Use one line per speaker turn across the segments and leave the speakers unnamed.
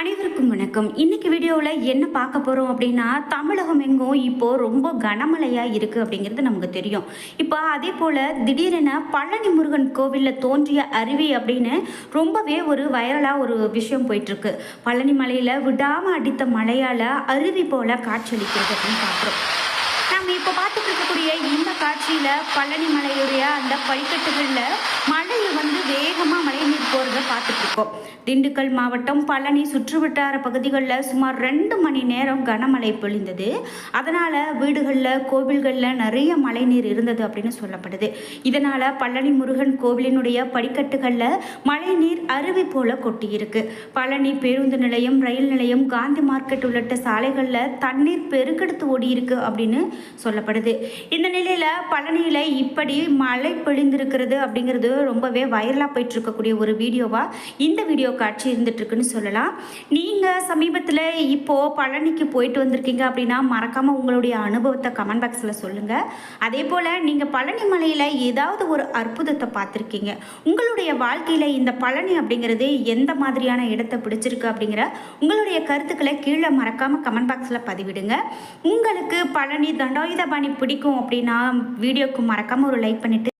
அனைவருக்கும் வணக்கம். இன்னைக்கு வீடியோவில் என்ன பார்க்க போகிறோம் அப்படின்னா தமிழகம் எங்கும் இப்போ ரொம்ப கனமழையாக இருக்குது அப்படிங்கிறது நமக்கு தெரியும். இப்போ அதே போல் திடீரென பழனி முருகன் கோவிலில் தோன்றிய அருவி அப்படின்னு ரொம்பவே ஒரு வைரலாக ஒரு விஷயம் போயிட்டுருக்கு. பழனி மலையில் விடாமல் அடித்த மழையால் அருவி போல் காட்சியளிக்கிறது அப்படின்னு பார்க்குறோம். நம்ம இப்போ பார்த்துட்டு இருக்கக்கூடிய இந்த காட்சியில் பழனி மலையுடைய அந்த படிக்கட்டுகளில் மழை வந்து வேகமாக மழை நீர் போகிறத பார்த்துட்டு இருக்கோம். திண்டுக்கல் மாவட்டம் பழனி சுற்றுவட்டார பகுதிகளில் சுமார் ரெண்டு மணி நேரம் கனமழை பொழிந்தது. அதனால் வீடுகளில் கோவில்களில் நிறைய மழைநீர் இருந்தது அப்படின்னு சொல்லப்படுது. இதனால் பழனி முருகன் கோவிலினுடைய படிக்கட்டுகளில் மழைநீர் அருவி போல கொட்டியிருக்கு. பழனி பேருந்து நிலையம் ரயில் நிலையம் காந்தி மார்க்கெட் உள்ளிட்ட சாலைகளில் தண்ணீர் பெருக்கெடுத்து ஓடியிருக்கு அப்படின்னு சொல்லப்படுது. இந்த நிலையில் பழனியில் இப்படி மழை பொழிந்திருக்கிறது அப்படிங்கிறது ரொம்பவே வைரலாக போயிட்டு இருக்கக்கூடிய ஒரு வீடியோவாக இந்த வீடியோ காட்சி இருந்துட்டுருக்குன்னு சொல்லலாம். நீங்கள் சமீபத்தில் இப்போது பழனிக்கு போயிட்டு வந்திருக்கீங்க அப்படின்னா மறக்காமல் உங்களுடைய அனுபவத்தை கமெண்ட் பாக்ஸில் சொல்லுங்கள் அதே போல் நீங்கள் பழனி மலையில் ஏதாவது ஒரு அற்புதத்தை பார்த்துருக்கீங்க. உங்களுடைய வாழ்க்கையில் இந்த பழனி அப்படிங்கிறது எந்த மாதிரியான இடத்தை பிடிச்சிருக்கு அப்படிங்கிற உங்களுடைய கருத்துக்களை கீழே மறக்காமல் கமெண்ட் பாக்ஸில் பதிவிடுங்க. உங்களுக்கு பழனி தண்டாயுதபாணி பிடிக்கும் அப்படின்னா வீடியோக்கு மறக்காமல் ஒரு லைக் பண்ணிவிட்டு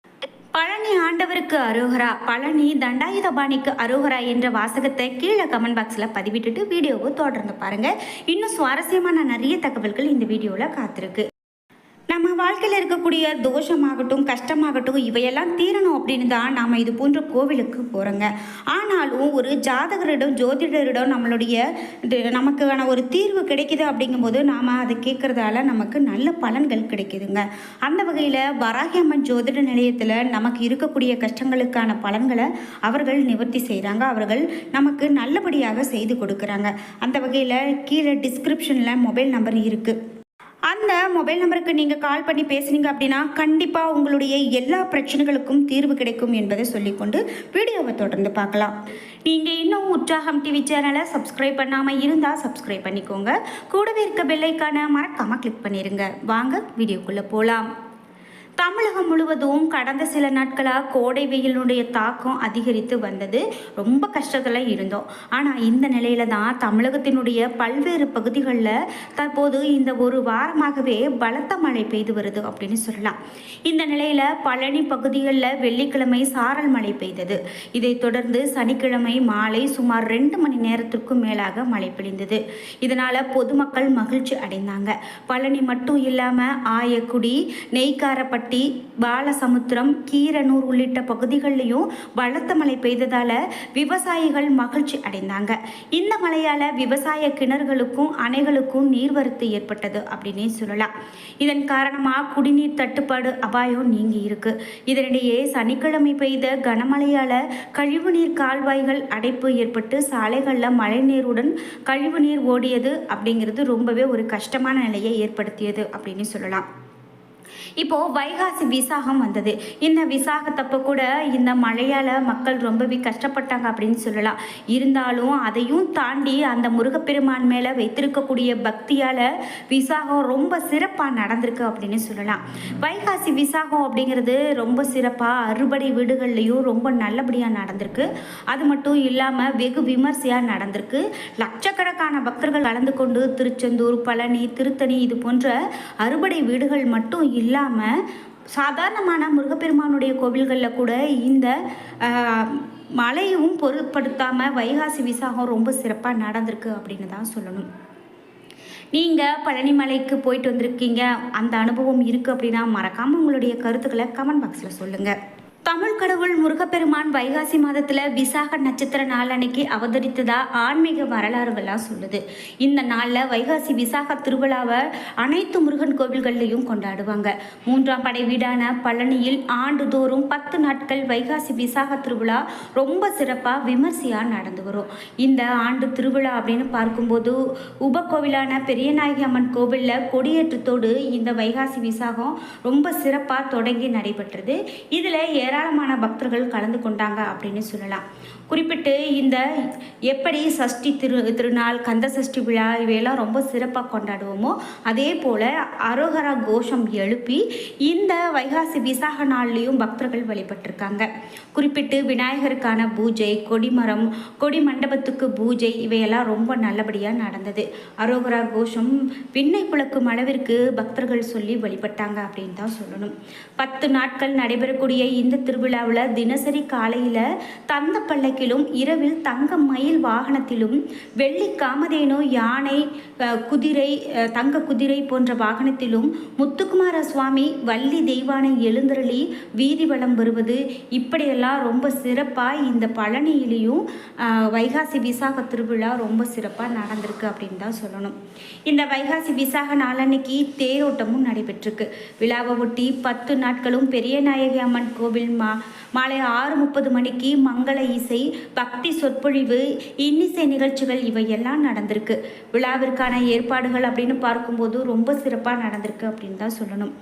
பழனி ஆண்டவருக்கு அரோகரா பழனி தண்டாயுதபாணிக்கு அரோகரா என்ற வாசகத்தை கீழே கமெண்ட் பாக்ஸில் பதிவிட்டுட்டு வீடியோவை தொடர்ந்து பாருங்கள் இன்னும் சுவாரஸ்யமான நிறைய தகவல்கள் இந்த வீடியோவில் காத்திருக்கு. நம்ம வாழ்க்கையில் இருக்கக்கூடிய தோஷமாகட்டும் கஷ்டமாகட்டும் இவையெல்லாம் தீரணும் அப்படின்னு தான் நாம் இது போன்ற கோவிலுக்கு போகிறோங்க ஆனாலும் ஒரு ஜாதகரிடம் ஜோதிடரிடம் நம்மளுடைய நமக்கான ஒரு தீர்வு கிடைக்குது அப்படிங்கும்போது நாம் அதை கேட்குறதால நமக்கு நல்ல பலன்கள் கிடைக்குதுங்க. அந்த வகையில் வராகி அம்மன் ஜோதிட நிலையத்தில் நமக்கு இருக்கக்கூடிய கஷ்டங்களுக்கான பலன்களை அவர்கள் நிவர்த்தி செய்கிறாங்க அவர்கள் நமக்கு நல்லபடியாக செய்து கொடுக்குறாங்க. அந்த வகையில் கீழே டிஸ்கிரிப்ஷனில் மொபைல் நம்பர் இருக்குது அந்த மொபைல் நம்பருக்கு நீங்கள் கால் பண்ணி பேசுனீங்க அப்படின்னா கண்டிப்பாக உங்களுடைய எல்லா பிரச்சனைகளுக்கும் தீர்வு கிடைக்கும் என்பதை சொல்லிக்கொண்டு வீடியோவை தொடர்ந்து பார்க்கலாம். நீங்கள் இன்னும் உற்சாகம் டிவி சேனலை சப்ஸ்கிரைப் பண்ணாமல் இருந்தால் சப்ஸ்கிரைப் பண்ணிக்கோங்க. கூடவே இருக்க பெல்லைக்கான மறக்காமல் கிளிக் பண்ணிடுங்க வாங்க வீடியோக்குள்ளே போகலாம் தமிழகம் முழுவதும் கடந்த சில நாட்களாக கோடை வெயிலுடைய தாக்கம் அதிகரித்து வந்தது. ரொம்ப கஷ்டத்தில் இருந்தோம். ஆனால் இந்த நிலையில தான் தமிழகத்தினுடைய பல்வேறு பகுதிகளில் தற்போது இந்த ஒரு வாரமாகவே பலத்த மழை பெய்து வருது அப்படின்னு சொல்லலாம். இந்த நிலையில் பழனி பகுதிகளில் வெள்ளிக்கிழமை சாரல் மழை பெய்தது. இதைத் தொடர்ந்து சனிக்கிழமை மாலை சுமார் ரெண்டு மணி நேரத்திற்கும் மேலாக மழை பொழிந்தது இதனால் பொதுமக்கள் மகிழ்ச்சி அடைந்தாங்க. பழனி மட்டும் இல்லாமல் ஆயக்குடி நெய்க்காரப்பட்டு பாலசமுத்திரம் கீரனூர் உள்ளிட்ட பகுதிகளிலையும் பலத்த மழை பெய்ததால விவசாயிகள் மகிழ்ச்சி அடைந்தாங்க. இந்த மழையால விவசாய கிணறுகளுக்கும் அணைகளுக்கும் நீர்வரத்து ஏற்பட்டது அப்படின்னே சொல்லலாம். இதன் காரணமாக குடிநீர் தட்டுப்பாடு அபாயம் நீங்கி இருக்கு. இதனிடையே சனிக்கிழமை பெய்த கனமழையால கழிவுநீர் கால்வாய்கள் அடைப்பு ஏற்பட்டு சாலைகளில் மழைநீருடன் கழிவுநீர் ஓடியது அப்படிங்கிறது ரொம்பவே ஒரு கஷ்டமான நிலையை ஏற்படுத்தியது அப்படின்னு சொல்லலாம். இப்போ வைகாசி விசாகம் வந்தது. இந்த விசாகத்தப்போ கூட இந்த மழையால் மக்கள் ரொம்பவே கஷ்டப்பட்டாங்க அப்படின்னு சொல்லலாம். இருந்தாலும் அதையும் தாண்டி அந்த முருகப்பெருமான் மேலே வைத்திருக்கக்கூடிய பக்தியால் விசாகம் ரொம்ப சிறப்பாக நடந்திருக்கு அப்படின்னு சொல்லலாம். வைகாசி விசாகம் அப்படிங்கிறது ரொம்ப சிறப்பாக அறுபடை வீடுகள்லையும் ரொம்ப நல்லபடியாக நடந்திருக்கு. அது மட்டும் இல்லாமல் வெகு விமர்சையாக நடந்திருக்கு. லட்சக்கணக்கான பக்தர்கள் கலந்து கொண்டு திருச்செந்தூர் பழனி திருத்தணி இது போன்ற அறுபடை வீடுகள் மட்டும் இல்லாமல் சாதாரணமான முருகப்பெருமானுடைய கோவில்களில் கூட இந்த மழையும் பொருட்படுத்தாமல் வைகாசி விசாகம் ரொம்ப சிறப்பாக நடந்திருக்கு அப்படின்னு தான் சொல்லணும். நீங்கள் பழனிமலைக்கு போயிட்டு வந்திருக்கீங்க அந்த அனுபவம் இருக்குது அப்படின்னா மறக்காமல் உங்களுடைய கருத்துக்களை கமெண்ட் பாக்ஸில் சொல்லுங்கள் தமிழ் கடவுள் முருகப்பெருமான் வைகாசி மாதத்தில் விசாக நட்சத்திர நாள் அன்னைக்கு அவதரித்ததா ஆன்மீக வரலாறுகள்லாம் சொல்லுது. இந்த நாளில் வைகாசி விசாக திருவிழாவை அனைத்து முருகன் கோவில்கள்லையும் கொண்டாடுவாங்க. மூன்றாம் படை வீடான பழனியில் ஆண்டுதோறும் பத்து நாட்கள் வைகாசி விசாக திருவிழா ரொம்ப சிறப்பாக விமர்சையாக நடந்து வரும். இந்த ஆண்டு திருவிழா அப்படின்னு பார்க்கும்போது உபக்கோவிலான பெரியநாயகி அம்மன் கோவிலில் கொடியேற்றத்தோடு இந்த வைகாசி விசாகம் ரொம்ப சிறப்பாக தொடங்கி நடைபெற்றது. இதில் ஏராளமான பக்தர்கள் கலந்து கொண்டாங்க அப்படின்னு சொல்லலாம். குறிப்பிட்டு இந்த எப்படி சஷ்டி திரு திருநாள் கந்த சஷ்டி விழா இவையெல்லாம் ரொம்ப சிறப்பாக கொண்டாடுவோமோ அதே போல் அரோகரா கோஷம் எழுப்பி இந்த வைகாசி விசாக நாள்லேயும் பக்தர்கள் வழிபட்டிருக்காங்க. குறிப்பிட்டு விநாயகருக்கான பூஜை கொடிமரம் கொடி மண்டபத்துக்கு பூஜை இவையெல்லாம் ரொம்ப நல்லபடியாக நடந்தது. அரோகரா கோஷம் விண்ணை புழக்கும் அளவிற்கு பக்தர்கள் சொல்லி வழிபட்டாங்க அப்படின்னு தான் சொல்லணும். பத்து நாட்கள் நடைபெறக்கூடிய இந்த திருவிழாவில் தினசரி காலையில் தந்த பல்லக்கிலும் இரவில் தங்க மயில் வாகனத்திலும் வெள்ளி காமதேனு யானை குதிரை தங்க குதிரை போன்ற வாகனத்திலும் முத்துக்குமார சுவாமி வள்ளி தெய்வானை எழுந்தருளி வீதி வளம் வருவது. இப்படியெல்லாம் ரொம்ப சிறப்பாக இந்த பழனியிலையும் வைகாசி விசாக திருவிழா ரொம்ப சிறப்பாக நடந்திருக்கு அப்படின்னு தான் சொல்லணும். இந்த வைகாசி விசாக நாளன்னைக்கு தேரோட்டமும் நடைபெற்றிருக்கு. விழாவை ஒட்டி பத்து நாட்களும் பெரிய நாயகி அம்மன் கோவில் மா மாலை ஆறு முப்பது மணிக்கு மங்கள இசை பக்தி சொற்பொழிவு இன்னிசை நிகழ்ச்சிகள் இவையெல்லாம் நடந்திருக்கு. விழாவிற்கான ஏற்பாடுகள் அப்படின்னு பார்க்கும்போது ரொம்ப சிறப்பாக நடந்திருக்கு அப்படின்னு தான் சொல்லணும்.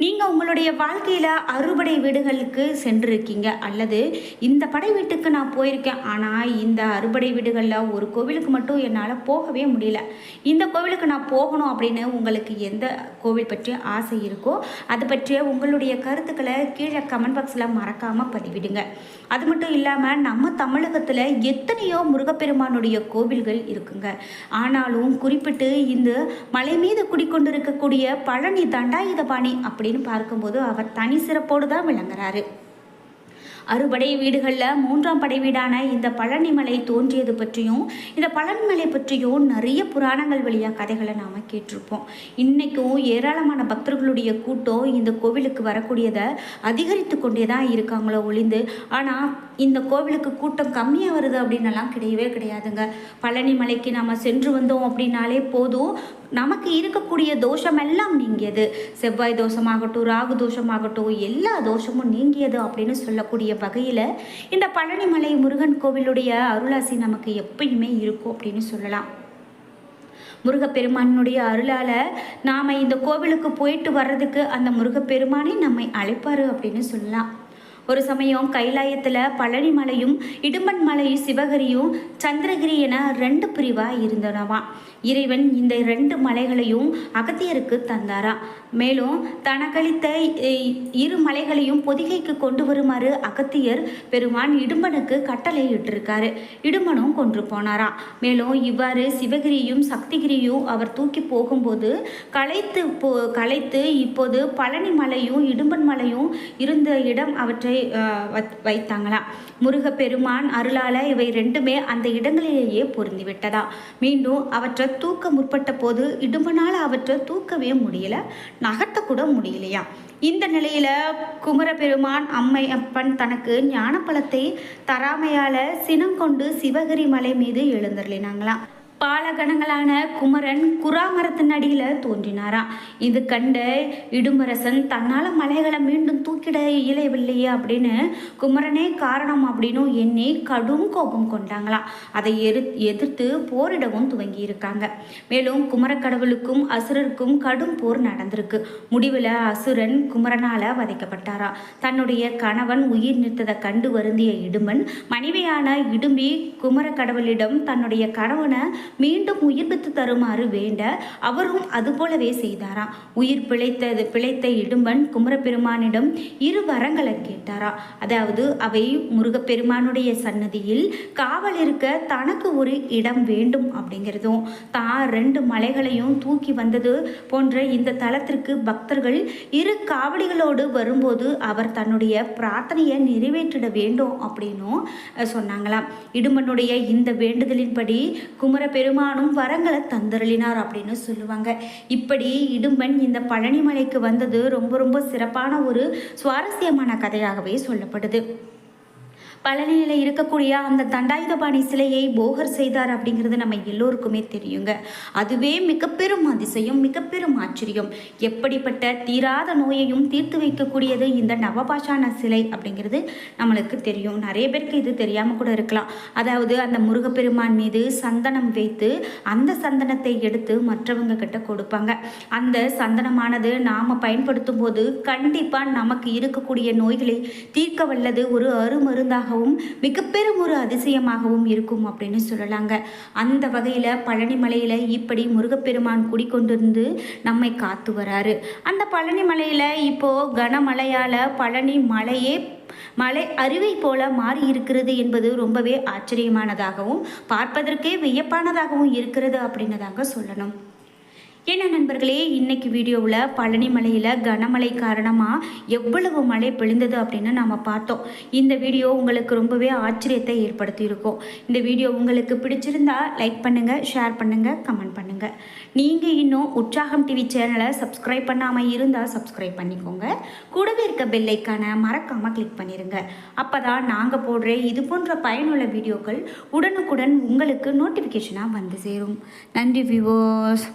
நீங்கள் உங்களுடைய வாழ்க்கையில் அறுபடை வீடுகளுக்கு சென்றிருக்கீங்க. அல்லது இந்த படை வீட்டுக்கு நான் போயிருக்கேன். ஆனால் இந்த அறுபடை வீடுகளில் ஒரு கோவிலுக்கு மட்டும் என்னால் போகவே முடியல. இந்த கோவிலுக்கு நான் போகணும் அப்படின்னு உங்களுக்கு எந்த கோவில் பற்றி ஆசை இருக்கோ அது பற்றிய உங்களுடைய கருத்துக்களை கீழே கமெண்ட் பாக்ஸில் மறக்காமல் பதிவிடுங்க. அது மட்டும் இல்லாமல் நம்ம தமிழகத்தில் எத்தனையோ முருகப்பெருமானுடைய கோவில்கள் இருக்குங்க. ஆனாலும் குறிப்பிட்டு இந்த மலை மீது குடிக்கொண்டிருக்கக்கூடிய பழனி தண்டாயுதபாணி அப்படி அப்படின்னு பார்க்கும்போது அவர் தனி சிறப்போடு தான் விளங்குறாரு. அறுபடை வீடுகளில் மூன்றாம் படை வீடான இந்த பழனிமலை தோன்றியது பற்றியும் இந்த பழனிமலை பற்றியும் நிறைய புராணங்கள் வழியாக கதைகளை நாம் கேட்டிருப்போம். இன்றைக்கும் ஏராளமான பக்தர்களுடைய கூட்டம் இந்த கோவிலுக்கு வரக்கூடியதை அதிகரித்து கொண்டே தான் இருக்காங்களோ ஒளிந்து ஆனால் இந்த கோவிலுக்கு கூட்டம் கம்மியாக வருது அப்படின்னலாம் கிடையவே கிடையாதுங்க. பழனிமலைக்கு நம்ம நாம் சென்று வந்தோம் அப்படின்னாலே போதும். நமக்கு இருக்கக்கூடிய தோஷம் எல்லாம் நீங்கியது. செவ்வாய் தோஷமாகட்டும் ராகு தோஷமாகட்டும் எல்லா தோஷமும் நீங்கியது அப்படின்னு சொல்லக்கூடிய வகையில் இந்த பழனிமலை முருகன் கோவிலுடைய அருளாசி நமக்கு எப்பயுமே இருக்கும் அப்படின்னு சொல்லலாம். முருகப்பெருமானுடைய அருளால் நாம் இந்த கோவிலுக்கு போயிட்டு வர்றதுக்கு அந்த முருகப்பெருமானே நம்மை அழைப்பார் அப்படின்னு சொல்லலாம். ஒரு சமயம் கைலாயத்தில் பழனி மலையும் இடும்பன் மலையும் சிவகிரியும் சந்திரகிரி என ரெண்டு பிரிவாக இருந்தனவாம். இறைவன் இந்த ரெண்டு மலைகளையும் அகத்தியருக்கு தந்தாராம் மேலும் தனக்களித்த இ- இரு மலைகளையும் பொதிகைக்கு கொண்டு வருமாறு அகத்தியர் பெருமான் இடும்பனுக்கு கட்டளை இட்டிருக்காரு இடும்பனும் கொன்று போனாராம் மேலும் இவ்வாறு சிவகிரியும் சக்திகிரியும் அவர் தூக்கி போகும்போது களைத்து போ களைத்து இப்போது பழனி மலையும் இடும்பன் மலையும் இருந்த இடம் அவற்றை அஹ், வத்- வைத்தாங்களாம் முருகப்பெருமான் அருளால இவை ரெண்டுமே அந்த இடங்களிலேயே பொருந்திவிட்டதா. மீண்டும் அவற்றை தூக்க முற்பட்ட போது இடும்பனால் அவற்றை தூக்கவே முடியல நகர்த்தக்கூட முடியலையா? இந்த நிலையில குமரபெருமான் அம்மை அப்பன் தனக்கு ஞானப்பழத்தை தராமையால சினம் கொண்டு சிவகிரி மலை மீது எழுந்தருளினாங்களாம் பாலகணங்களான குமரன் குராமரத்தின் அடியில் தோன்றினாராம் இது கண்ட இடுமரசன் தன்னால் மலைகளை மீண்டும் தூக்கிட இயலவில்லையே அப்படின்னு குமரனே காரணம் அப்படின்னும் எண்ணி கடும் கோபம் கொண்டாங்களாம் அதை எரு எதிர்த்து போரிடவும் துவங்கி இருக்காங்க மேலும் குமரக்கடவுளுக்கும் அசுரருக்கும் கடும் போர் நடந்திருக்கு. முடிவில் அசுரன் குமரனால் வதைக்கப்பட்டாரா. தன்னுடைய கணவன் உயிர் நிறுத்ததை கண்டு வருந்திய இடுமன் மனைவியான இடும்பி குமரக்கடவுளிடம் தன்னுடைய கணவனை மீண்டும் உயிர்ப்பித்து தருமாறு வேண்ட அவரும் அதுபோலவே செய்தாராம் உயிர் பிழைத்தது பிழைத்த இடும்பன் குமரப்பெருமானிடம் இரு வரங்களை கேட்டாரா. அதாவது அவை முருகப்பெருமானுடைய சன்னதியில் காவல் இருக்க தனக்கு ஒரு இடம் வேண்டும் அப்படிங்கிறதும் தான் ரெண்டு மலைகளையும் தூக்கி வந்தது போன்ற இந்த தலத்திற்கு பக்தர்கள் இரு காவடிகளோடு வரும்போது அவர் தன்னுடைய பிரார்த்தனையை நிறைவேற்றிட வேண்டும் அப்படின்னும் சொன்னாங்களாம். இடும்பனுடைய இந்த வேண்டுதலின்படி பெருமானும் வரங்களை தந்தருளினார் அப்படின்னு சொல்லுவாங்க. இப்படி இடும்பன் இந்த பழனிமலைக்கு வந்தது ரொம்ப ரொம்ப சிறப்பான ஒரு சுவாரஸ்யமான கதையாகவே சொல்லப்படுது. பழனியில் இருக்கக்கூடிய அந்த தண்டாயுதபாணி சிலையை போகர் செய்தார் அப்படிங்கிறது நம்ம எல்லோருக்குமே தெரியுங்க. அதுவே மிகப்பெரும் அதிசயம் மிகப்பெரும் ஆச்சரியம். எப்படிப்பட்ட தீராத நோயையும் தீர்த்து வைக்கக்கூடியது இந்த நவபாஷான சிலை அப்படிங்கிறது நம்மளுக்கு தெரியும். நிறைய பேருக்கு இது தெரியாமல் கூட இருக்கலாம். அதாவது அந்த முருகப்பெருமான் மீது சந்தனம் வைத்து அந்த சந்தனத்தை எடுத்து மற்றவங்க கிட்ட கொடுப்பாங்க. அந்த சந்தனமானது நாம் பயன்படுத்தும் போது கண்டிப்பாக நமக்கு இருக்கக்கூடிய நோய்களை தீர்க்க வல்லது ஒரு அருமருந்தாக வியப்பாகவும் மிகப்பெரும் ஒரு அதிசயமாகவும் இருக்கும் அப்படின்னு சொல்லலாங்க. அந்த வகையில் பழனி மலையில் இப்படி முருகப்பெருமான் குடிக்கொண்டிருந்து நம்மை காத்து வராரு. அந்த பழனி மலையில் இப்போது கனமழையால் பழனி மலையே மலை அருவை போல மாறி இருக்கிறது என்பது ரொம்பவே ஆச்சரியமானதாகவும் பார்ப்பதற்கே வியப்பானதாகவும் இருக்கிறது அப்படின்னு தாங்க சொல்லணும். ஏன்னா நண்பர்களே இன்னைக்கு வீடியோவில் பழனி மலையில் கனமழை காரணமாக எவ்வளவு மழை பொழிந்தது அப்படின்னு நாம் பார்த்தோம். இந்த வீடியோ உங்களுக்கு ரொம்பவே ஆச்சரியத்தை ஏற்படுத்தியிருக்கும். இந்த வீடியோ உங்களுக்கு பிடிச்சிருந்தா லைக் பண்ணுங்கள் ஷேர் பண்ணுங்கள் கமெண்ட் பண்ணுங்கள் நீங்கள் இன்னும் உற்சாகம் டிவி சேனலை சப்ஸ்கிரைப் பண்ணாமல் இருந்தால் சப்ஸ்கிரைப் பண்ணிக்கோங்க. கூடவே இருக்க பெல்லைக்கான மறக்காமல் கிளிக் பண்ணிடுங்க அப்போ தான் நாங்கள் போடுற இது போன்ற பயனுள்ள வீடியோக்கள் உடனுக்குடன் உங்களுக்கு நோட்டிஃபிகேஷனாக வந்து சேரும். நன்றி விவோஸ்